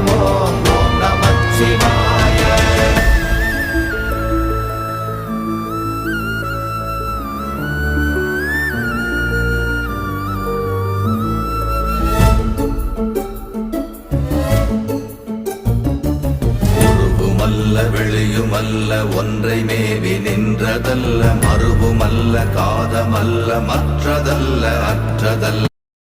நமச்சிவாய ஓம் ஓம் நமச்சிவாய வெளியுமல்ல ஒன்றை மேவி நின்றதல்ல மறுவுமல்ல காதமல்ல மற்றதல்ல அற்றதல்ல.